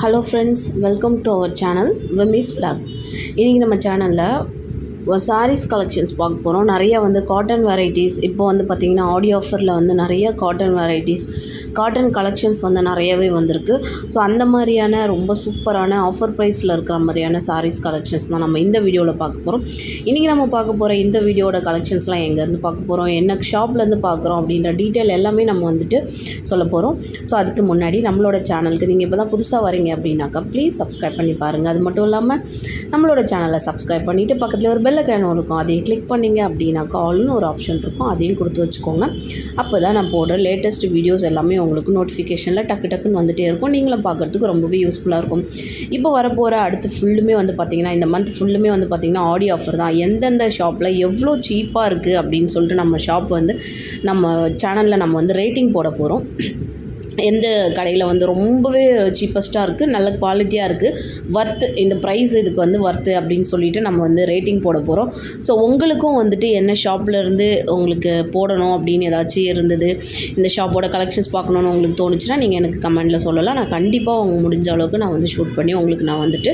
Hello friends welcome to our channel விமிஸ் vlog இன்றைக்கி நம்ம சேனலில் சாரீஸ் கலெக்ஷன்ஸ் பார்க்க போகிறோம் நிறைய வந்து காட்டன் வெரைட்டிஸ் இப்போ வந்து பார்த்திங்கன்னா ஆடியோ ஆஃபரில் வந்து நிறைய காட்டன் வெரைட்டிஸ் காட்டன் கலெக்ஷன்ஸ் வந்து நிறையவே வந்திருக்கு. ஸோ அந்த மாதிரியான ரொம்ப சூப்பரான ஆஃபர் ப்ரைஸில் இருக்கிற மாதிரியான சாரீஸ் கலெக்ஷன்ஸ் தான் நம்ம இந்த வீடியோவில் பார்க்க போகிறோம் இன்றைக்கி நம்ம பார்க்க போகிற இந்த வீடியோட கலெக்ஷன்ஸ்லாம் எங்கேருந்து பார்க்க போகிறோம் என்ன ஷாப்லேருந்து பார்க்குறோம்? அப்படின்ற டீட்டெயில் எல்லாமே நம்ம வந்துட்டு சொல்ல போகிறோம் ஸோ அதுக்கு முன்னாடி நம்மளோட சேனலுக்கு நீங்கள் இப்போ தான் புதுசாக வரீங்க அப்படின்னாக்கா ப்ளீஸ் சப்ஸ்கிரைப் பண்ணி பாருங்கள் அது மட்டும் இல்லாமல் நம்மளோட சேனலை சப்ஸ்கிரைப் பண்ணிவிட்டு பக்கத்தில் ஒரு பெல் ஐக்கான் இருக்கும். அதையும் கிளிக் பண்ணிங்க அப்படின்னாக்கா ஆல்னு ஒரு ஆப்ஷன் இருக்கும். அதையும் கொடுத்து வச்சுக்கோங்க. அப்போ தான் நான் போடுற லேட்டஸ்ட் வீடியோஸ் எல்லாமே உங்களுக்கு நோட்டிஃபிகேஷனில் டக்கு டக்குன்னு வந்துகிட்டே இருக்கும். நீங்களும் பார்க்குறதுக்கு ரொம்பவே யூஸ்ஃபுல்லாக இருக்கும். இப்போ வரப்போகிற அடுத்து ஃபுல்லுமே வந்து பார்த்திங்கன்னா இந்த மந்த் ஃபுல்லுமே வந்து பார்த்திங்கன்னா ஆடியோ ஆஃபர் தான். எந்தெந்த ஷாப்பில் எவ்வளோ சீப்பாக இருக்குது அப்படின்னு சொல்லிட்டு நம்ம ஷாப் வந்து நம்ம சேனலில் நம்ம வந்து ரேட்டிங் போட போகிறோம் எந்த கடையில் வந்து ரொம்பவே சீப்பஸ்ட்டாக இருக்குது நல்ல குவாலிட்டியாக இருக்குது ஒர்த்து இந்த ப்ரைஸ் இதுக்கு வந்து ஒர்த்து அப்படின்னு சொல்லிட்டு நம்ம வந்து ரேட்டிங் போட போகிறோம் ஸோ உங்களுக்கும் வந்துட்டு என்ன ஷாப்பில் இருந்து உங்களுக்கு போடணும் அப்படின்னு ஏதாச்சும் இருந்தது இந்த ஷாப்போட கலெக்ஷன்ஸ் பார்க்கணுன்னு உங்களுக்கு தோணுச்சுன்னா நீங்கள் எனக்கு கமெண்டில் சொல்லலாம். நான் கண்டிப்பாக அவங்க முடிஞ்ச அளவுக்கு நான் வந்து ஷூட் பண்ணி உங்களுக்கு நான் வந்துட்டு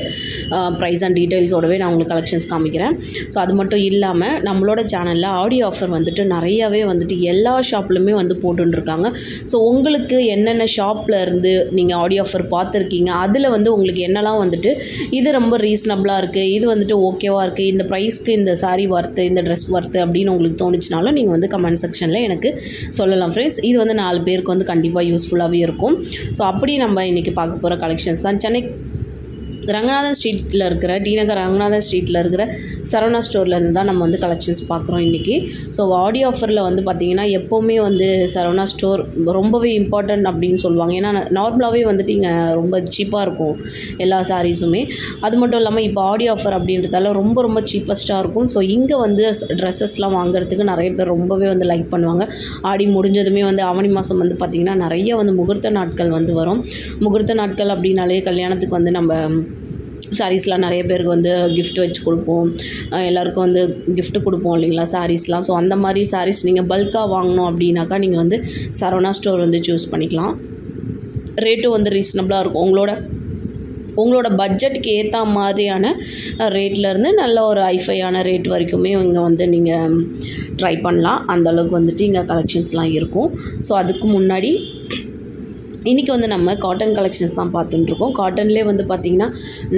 ப்ரைஸ் அண்ட் டீட்டெயில்ஸோடவே நான் உங்களுக்கு கலெக்ஷன்ஸ் காமிக்கிறேன். ஸோ அது மட்டும் இல்லாமல் நம்மளோட சேனலில் ஆடியோ ஆஃபர் வந்துட்டு நிறையவே வந்துட்டு எல்லா ஷாப்லையுமே வந்து போட்டுருக்காங்க ஸோ உங்களுக்கு என்ன என்னென்ன ஷாப்பில் இருந்து நீங்கள் ஆடியோ ஆஃபர் பார்த்துருக்கீங்க அதில் வந்து உங்களுக்கு என்னெல்லாம் வந்துட்டு இது ரொம்ப ரீசனபிளாக இருக்குது இது வந்துட்டு ஓகேவாக இருக்குது இந்த ப்ரைஸ்க்கு இந்த சாரீ ஒர்த்து இந்த ட்ரெஸ் ஒர்த்து அப்படின்னு உங்களுக்கு தோணுச்சுனாலும் நீங்கள் வந்து கமெண்ட் செக்ஷனில் எனக்கு சொல்லலாம் ஃப்ரெண்ட்ஸ் இது வந்து நாலு பேருக்கு வந்து கண்டிப்பாக யூஸ்ஃபுல்லாகவே இருக்கும். ஸோ அப்படி நம்ம இன்றைக்கி பார்க்க போகிற கலெக்ஷன்ஸ் தான். சென்னை ரங்கநாதன் ஸ்ட்ரீட்டில் இருக்கிற டிநகர் ரங்கநாதன் ஸ்ட்ரீட்டில் இருக்கிற சரவணா ஸ்டோர்லேருந்து தான் நம்ம வந்து கலெக்ஷன்ஸ் பார்க்குறோம் இன்றைக்கி ஸோ ஆடியோ ஆஃபரில் வந்து பார்த்திங்கன்னா எப்போவுமே வந்து சரவணா ஸ்டோர் ரொம்பவே இம்பார்ட்டன்ட் அப்படின்னு சொல்லுவாங்க. ஏன்னா நார்மலாகவே வந்துட்டு இங்கே ரொம்ப சீப்பாக இருக்கும் எல்லா சாரீஸுமே. அது மட்டும் இல்லாமல் இப்போ ஆடியோ ஆஃபர் அப்படின்றதால ரொம்ப ரொம்ப சீப்பஸ்ட்டாக இருக்கும். ஸோ இங்கே வந்து ட்ரெஸ்ஸஸ்லாம் வாங்குறதுக்கு நிறைய பேர் ரொம்பவே வந்து லைக் பண்ணுவாங்க. ஆடி முடிஞ்சதுமே வந்து ஆவணி மாதம் வந்து பார்த்திங்கன்னா நிறைய வந்து முகூர்த்த நாட்கள் வந்து வரும். முகூர்த்த நாட்கள் அப்படின்னாலே கல்யாணத்துக்கு வந்து நம்ம சாரீஸ்லாம் நிறைய பேருக்கு வந்து கிஃப்ட் வச்சு கொடுப்போம். எல்லாருக்கும் வந்து கிஃப்ட் கொடுப்போம் இல்லைங்களா சாரீஸ்லாம் ஸோ அந்த மாதிரி சாரீஸ் நீங்கள் பல்காக வாங்கணும் அப்படின்னாக்கா நீங்கள் வந்து சரவணா ஸ்டோர் வந்து சூஸ் பண்ணிக்கலாம். ரேட்டும் வந்து ரீசனபிளாக இருக்கும். உங்களோட உங்களோட பட்ஜெட்டுக்கு ஏற்ற மாதிரியான ரேட்லேருந்து நல்ல ஒரு ஐஃபையான ரேட் வரைக்குமே இங்கே வந்து நீங்கள் ட்ரை பண்ணலாம். அந்தளவுக்கு வந்துட்டு இங்கே கலெக்ஷன்ஸ்லாம் இருக்கும். ஸோ அதுக்கு முன்னாடி இன்றைக்கி வந்து நம்ம காட்டன் கலெக்ஷன்ஸ் தான் பார்த்துட்டுருக்கோம். காட்டன்லேயே வந்து பார்த்திங்கன்னா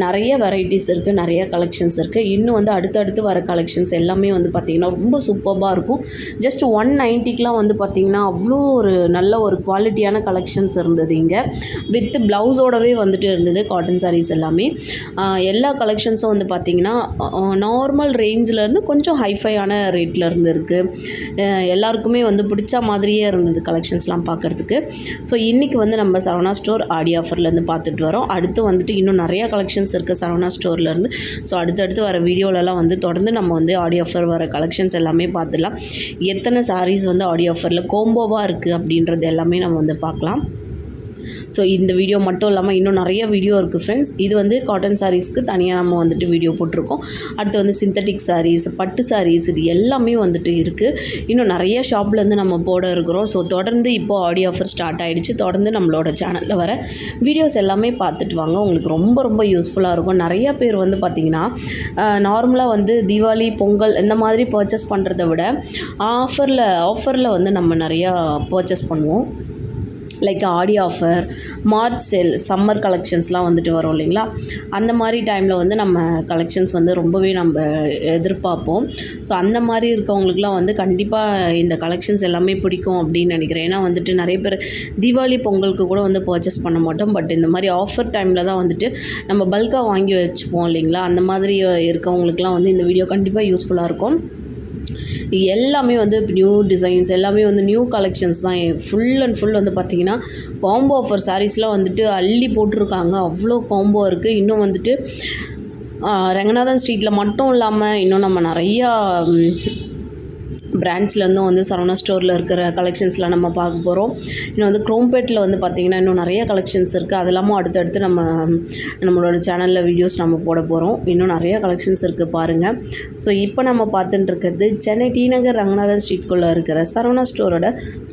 நிறைய வெரைட்டிஸ் இருக்குது நிறைய கலெக்ஷன்ஸ் இருக்குது இன்னும் வந்து அடுத்தடுத்து வர கலெக்ஷன்ஸ் எல்லாமே வந்து பார்த்திங்கன்னா ரொம்ப சூப்பர்பாக இருக்கும். ஜஸ்ட் ஒன் நைன்ட்டிக்கெலாம் வந்து பார்த்திங்கன்னா அவ்வளோ ஒரு நல்ல ஒரு குவாலிட்டியான கலெக்ஷன்ஸ் இருந்தது இங்கே. வித் ப்ளவுஸோடவே வந்துட்டு இருந்தது காட்டன் சாரீஸ் எல்லாமே. எல்லா கலெக்ஷன்ஸும் வந்து பார்த்திங்கன்னா நார்மல் ரேஞ்சிலேருந்து கொஞ்சம் ஹைஃபையான ரேட்டில் இருந்து இருக்குது எல்லாருக்குமே வந்து பிடிச்ச மாதிரியே இருந்தது கலெக்ஷன்ஸ்லாம் பார்க்குறதுக்கு. ஸோ இன்றைக்கி வந்து நம்ம சரவணா ஸ்டோர் ஆடி ஆஃபர்லேருந்து பார்த்துட்டு வரோம். அடுத்து வந்துட்டு இன்னும் நிறையா கலெக்ஷன்ஸ் இருக்குது சரவணா ஸ்டோர்லேருந்து. ஸோ அடுத்தடுத்து வர வீடியோலலாம் வந்து தொடர்ந்து நம்ம வந்து ஆடி ஆஃபர் வர கலெக்ஷன்ஸ் எல்லாமே பார்த்துடலாம். எத்தனை சாரீஸ் வந்து ஆடி ஆஃபரில் கோம்போவாக இருக்குது அப்படின்றது எல்லாமே நம்ம வந்து பார்க்கலாம். ஸோ இந்த வீடியோ மட்டும் இல்லாமல் இன்னும் நிறைய வீடியோ இருக்குது ஃப்ரெண்ட்ஸ் இது வந்து காட்டன் சாரீஸ்க்கு தனியாக நம்ம வந்துட்டு வீடியோ போட்டிருக்கோம். அடுத்து வந்து சிந்தட்டிக் சாரீஸ் பட்டு சாரீஸ் இது எல்லாமே வந்துட்டு இருக்குது இன்னும் நிறைய ஷாப்லேருந்து நம்ம போட இருக்கிறோம். ஸோ தொடர்ந்து இப்போ ஆடியோ ஆஃபர் ஸ்டார்ட் ஆகிடுச்சு தொடர்ந்து நம்மளோட சேனலில் வர வீடியோஸ் எல்லாமே பார்த்துட்டு வாங்க. உங்களுக்கு ரொம்ப ரொம்ப யூஸ்ஃபுல்லாக இருக்கும். நிறையா பேர் வந்து பார்த்திங்கன்னா நார்மலாக வந்து தீபாவளி பொங்கல் இந்த மாதிரி பர்ச்சேஸ் பண்ணுறத விட ஆஃபரில் ஆஃபரில் வந்து நம்ம நிறையா பர்ச்சேஸ் பண்ணுவோம். லைக் ஆடி ஆஃபர் மார்ச் சேல் சம்மர் கலெக்ஷன்ஸ்லாம் வந்துட்டு வரும் இல்லைங்களா? அந்த மாதிரி டைமில் வந்து நம்ம கலெக்ஷன்ஸ் வந்து ரொம்பவே நம்ம எதிர்பார்ப்போம். ஸோ அந்த மாதிரி இருக்கவங்களுக்குலாம் வந்து கண்டிப்பாக இந்த கலெக்ஷன்ஸ் எல்லாமே பிடிக்கும் அப்படின்னு நினைக்கிறேன். ஏன்னா வந்துட்டு நிறைய பேர் தீபாவளி பொங்கலுக்கு கூட வந்து பர்ச்சேஸ் பண்ண மாட்டோம். பட் இந்த மாதிரி ஆஃபர் டைமில் தான் வந்துட்டு நம்ம பல்காக வாங்கி வச்சுப்போம் இல்லைங்களா? அந்த மாதிரி இருக்கவங்களுக்குலாம் வந்து இந்த வீடியோ கண்டிப்பாக யூஸ்ஃபுல்லாக இருக்கும். எல்லாமே வந்து நியூ டிசைன்ஸ் எல்லாமே வந்து நியூ கலெக்ஷன்ஸ் தான். ஃபுல் அண்ட் ஃபுல் வந்து பார்த்திங்கன்னா காம்போ ஆஃபர் சாரீஸ்லாம் வந்துட்டு அள்ளி போட்டிருக்காங்க. அவ்வளோ காம்போ இருக்குது இன்னும் வந்துட்டு ரங்கநாதன் ஸ்ட்ரீட்டில் மட்டும் இல்லாமல் இன்னும் நம்ம நிறையா பிரான்ச்லேருந்தும் வந்து சரவணா ஸ்டோரில் இருக்கிற கலெக்ஷன்ஸ்லாம் நம்ம பார்க்க போகிறோம் இன்னும் வந்து குரோம்பேட்டில் வந்து பார்த்திங்கன்னா இன்னும் நிறைய கலெக்ஷன்ஸ் இருக்குது அது இல்லாமல் அடுத்தடுத்து நம்ம நம்மளோட சேனலில் வீடியோஸ் நம்ம போட போகிறோம் இன்னும் நிறைய கலெக்ஷன்ஸ் இருக்குது பாருங்கள் ஸோ இப்போ நம்ம பார்த்துட்டு இருக்கிறது சென்னை டி நகர் ரங்கநாதன் ஸ்ட்ரீட்குள்ளே இருக்கிற சரவணா ஸ்டோரோட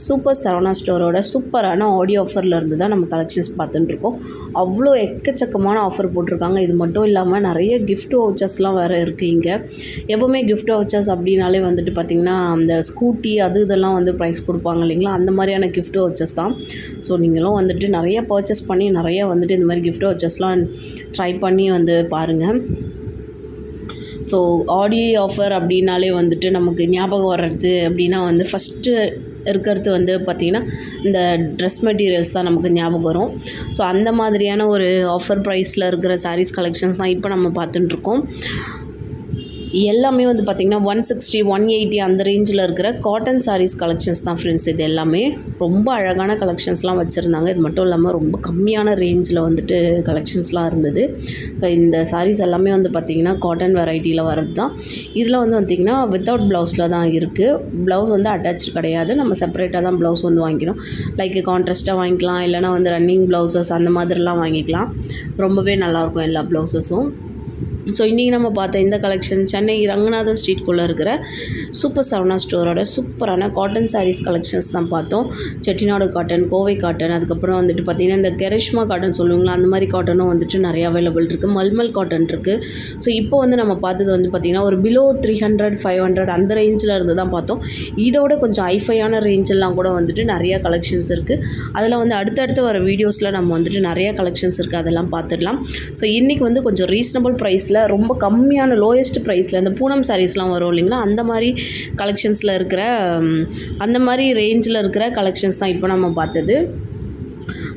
சூப்பர் சரவணா ஸ்டோரோட சூப்பரான ஆடியோ ஆஃபரில் இருந்து தான் நம்ம கலெக்ஷன்ஸ் பார்த்துட்டு இருக்கோம். அவ்வளோ எக்கச்சக்கமான ஆஃபர் போட்டிருக்காங்க. இது மட்டும் இல்லாமல் நிறைய கிஃப்ட் வவுச்சர்ஸ்லாம் வேறு இருக்குது இங்கே. எப்போவுமே கிஃப்ட் வவுச்சர்ஸ் அப்படின்னாலே வந்துட்டு பார்த்திங்கன்னா அந்த ஸ்கூட்டி அது இதெல்லாம் வந்து ப்ரைஸ் கொடுப்பாங்க இல்லைங்களா? அந்த மாதிரியான கிஃப்ட் வச்சஸ் தான். ஸோ நீங்களும் வந்துட்டு நிறைய பர்ச்சேஸ் பண்ணி நிறைய வந்துட்டு இந்த மாதிரி கிஃப்ட் வச்சஸ்லாம் ட்ரை பண்ணி வந்து பாருங்கள் ஸோ ஆடியோ ஆஃபர் அப்படின்னாலே வந்துட்டு நமக்கு ஞாபகம் வர்றது அப்படின்னா வந்து ஃபஸ்ட்டு இருக்கிறது வந்து பார்த்திங்கன்னா இந்த ட்ரெஸ் மெட்டீரியல்ஸ் தான் நமக்கு ஞாபகம் வரும். ஸோ அந்த மாதிரியான ஒரு ஆஃபர் ப்ரைஸில் இருக்கிற சாரீஸ் கலெக்ஷன்ஸ் தான் இப்போ நம்ம பார்த்துட்டுருக்கோம் எல்லாமே வந்து பார்த்திங்கன்னா ஒன் சிக்ஸ்டி ஒன் எயிட்டி அந்த ரேஞ்சில் இருக்கிற காட்டன் சாரீஸ் கலெக்ஷன்ஸ் தான் ஃப்ரெண்ட்ஸ் இது எல்லாமே ரொம்ப அழகான கலெக்ஷன்ஸ்லாம் வச்சுருந்தாங்க. இது மட்டும் இல்லாமல் ரொம்ப கம்மியான ரேஞ்சில் வந்துட்டு கலெக்ஷன்ஸ்லாம் இருந்தது. ஸோ இந்த சாரீஸ் எல்லாமே வந்து பார்த்திங்கன்னா காட்டன் வெரைட்டியில் வர்றது தான். இதில் வந்து பார்த்திங்கன்னா வித்தவுட் ப்ளவுஸில் தான் இருக்குது ப்ளவுஸ் வந்து அட்டாச் கிடையாது. நம்ம செப்பரேட்டாக தான் ப்ளவுஸ் வந்து வாங்கிக்கணும். லைக் கான்ட்ராஸ்ட்டாக வாங்கிக்கலாம். இல்லைனா வந்து ரன்னிங் ப்ளவுசஸ் அந்த மாதிரிலாம் வாங்கிக்கலாம். ரொம்பவே நல்லாயிருக்கும் எல்லா ப்ளவுஸஸும் ஸோ இன்றைக்கி நம்ம பார்த்த இந்த கலெக்ஷன் சென்னை ரங்கநாதன் ஸ்ட்ரீட்குள்ளே இருக்கிற சூப்பர் சரவணா ஸ்டோரோட சூப்பரான காட்டன் சாரீஸ் கலெக்ஷன்ஸ் தான் பார்த்தோம். செட்டிநாடு காட்டன் கோவை காட்டன் அதுக்கப்புறம் வந்துட்டு பார்த்திங்கன்னா இந்த கெரிஷ்மா காட்டன் சொல்லுவீங்களா அந்த மாதிரி காட்டனும் வந்துட்டு நிறைய அவைலபிள் இருக்குது மல்மல் காட்டன் இருக்குது ஸோ இப்போ வந்து நம்ம பார்த்தது வந்து பார்த்திங்கன்னா ஒரு below three hundred five hundred அந்த ரேஞ்சில் இருந்து தான் பார்த்தோம். இதோட கொஞ்சம் ஐஃபையான ரேஞ்செல்லாம் கூட வந்துட்டு நிறைய கலெக்ஷன்ஸ் இருக்குது அதில் வந்து அடுத்தடுத்து வர வீடியோஸில் நம்ம வந்துட்டு நிறைய கலெக்ஷன்ஸ் இருக்குது அதெல்லாம் பார்த்துடலாம். ஸோ இன்றைக்கி வந்து கொஞ்சம் ரீசனபிள் ப்ரைஸில் ரொம்ப கம்மியான லோயஸ்ட் ப்ரைஸில் இந்த பூனம் சாரீஸ்லாம் வரும் இல்லைங்களா? அந்த மாதிரி கலெக்ஷன்ஸில் இருக்கிற அந்த மாதிரி ரேஞ்சில் இருக்கிற கலெக்ஷன்ஸ் தான் இப்போ நம்ம பார்த்தது.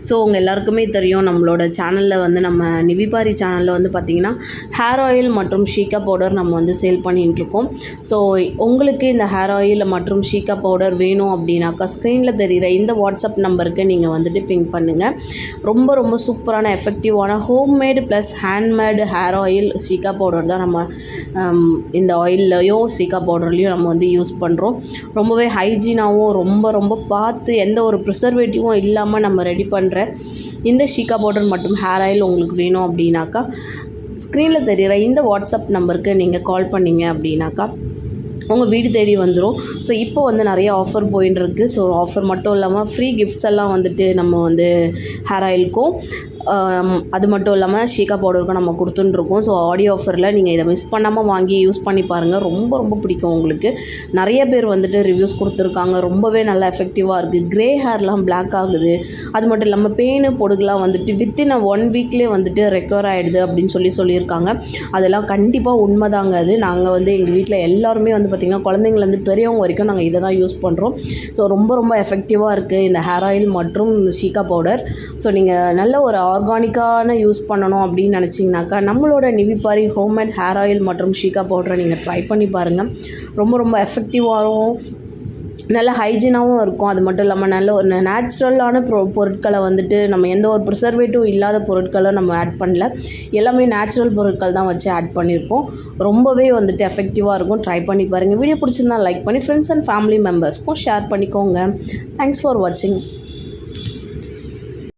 ஸோ உங்கள் எல்லாருக்குமே தெரியும் நம்மளோட சேனலில் வந்து நம்ம நிவிபாரி சேனலில் வந்து பார்த்திங்கன்னா ஹேர் ஆயில் மற்றும் ஷீக்கா பவுடர் நம்ம வந்து சேல் பண்ணிகிட்ருக்கோம் ஸோ உங்களுக்கு இந்த ஹேர் ஆயில் மற்றும் ஷீக்கா பவுடர் வேணும் அப்படின்னாக்கா ஸ்க்ரீனில் தெரிகிற இந்த வாட்ஸ்அப் நம்பருக்கு நீங்கள் வந்துட்டு பிங்க் பண்ணுங்கள் ரொம்ப ரொம்ப சூப்பரான எஃபெக்டிவான homemade plus handmade hair oil ஷீக்கா powder தான் நம்ம இந்த ஆயில்லையும் ஷீக்கா பவுடர்லேயும் நம்ம வந்து யூஸ் பண்ணுறோம் ரொம்பவே ஹைஜீனாகவும் ரொம்ப ரொம்ப பார்த்து எந்த ஒரு ப்ரிசர்வேட்டிவும் இல்லாமல் நம்ம ரெடி பண்ணுற இந்த ஷீகா பவுடர் மற்றும் ஹேர் ஆயில் உங்களுக்கு வேணும் அப்படின்னாக்கா ஸ்க்ரீனில் தெரிகிற இந்த வாட்ஸ்அப் நம்பருக்கு நீங்கள் கால் பண்ணீங்க அப்படின்னாக்கா உங்கள் வீடு தேடி வந்துடும் ஸோ இப்போ வந்து நிறைய ஆஃபர் போயின்னு இருக்குது ஸோ ஆஃபர் மட்டும் இல்லாமல் ஃப்ரீ கிஃப்ட்ஸ் எல்லாம் வந்துட்டு நம்ம வந்து ஹேர் ஆயிலுக்கும் அது மட்டும் இல்லாமல் ஷீக்கா பவுடருக்கும் நம்ம கொடுத்துட்டுருக்கோம். ஸோ ஆடியோ ஆஃபரில் நீங்கள் இதை மிஸ் பண்ணாமல் வாங்கி யூஸ் பண்ணி பாருங்கள் ரொம்ப ரொம்ப பிடிக்கும் உங்களுக்கு. நிறைய பேர் வந்துட்டு ரிவ்யூஸ் கொடுத்துருக்காங்க. ரொம்பவே நல்லா எஃபெக்டிவாக இருக்குது க்ரே ஹேர்லாம் பிளாக் ஆகுது. அது மட்டும் இல்லாமல் பெயின் பொடுகுலாம் வந்துட்டு வித்தின் ஒன் வீக்லேயே வந்துட்டு ரெக்கவர் ஆகிடுது அப்படின்னு சொல்லி சொல்லியிருக்காங்க. அதெல்லாம் கண்டிப்பாக உண்மை தாங்க அது. நாங்கள் வந்து எங்கள் வீட்டில் எல்லாருமே வந்து பார்த்திங்கன்னா குழந்தைங்கலேருந்து பெரியவங்க வரைக்கும் நாங்கள் இதை தான் யூஸ் பண்ணுறோம் ஸோ ரொம்ப ரொம்ப எஃபெக்டிவாக இருக்குது இந்த ஹேர் ஆயில் மற்றும் ஷீக்கா பவுடர். ஸோ நீங்கள் நல்ல ஒரு ஆர்கானிக்கான யூஸ் பண்ணணும் அப்படின்னு நினச்சிங்கனாக்கா நம்மளோட நிவிப்பாரி ஹோம்மேட் ஹேர் ஆயில் மற்றும் ஷீகா பவுடரை நீங்கள் ட்ரை பண்ணி பாருங்கள் ரொம்ப ரொம்ப எஃபெக்டிவாகவும் நல்ல ஹைஜீனாகவும் இருக்கும். அது மட்டும் இல்லாமல் நல்ல ஒரு நேச்சுரலான பொ பொருட்களை வந்துட்டு நம்ம எந்த ஒரு ப்ரிசர்வேட்டிவ் இல்லாத பொருட்களை நம்ம ஆட் பண்ணல. எல்லாமே நேச்சுரல் பொருட்கள் தான் வச்சு ஆட் பண்ணியிருக்கோம் ரொம்பவே வந்துட்டு எஃபெக்டிவாக இருக்கும். ட்ரை பண்ணி பாருங்கள் வீடியோ பிடிச்சிருந்தா லைக் பண்ணி ஃப்ரெண்ட்ஸ் அண்ட் ஃபேமிலி மெம்பர்ஸ்க்கும் ஷேர் பண்ணிக்கோங்க. தேங்க்ஸ் ஃபார் வாட்சிங்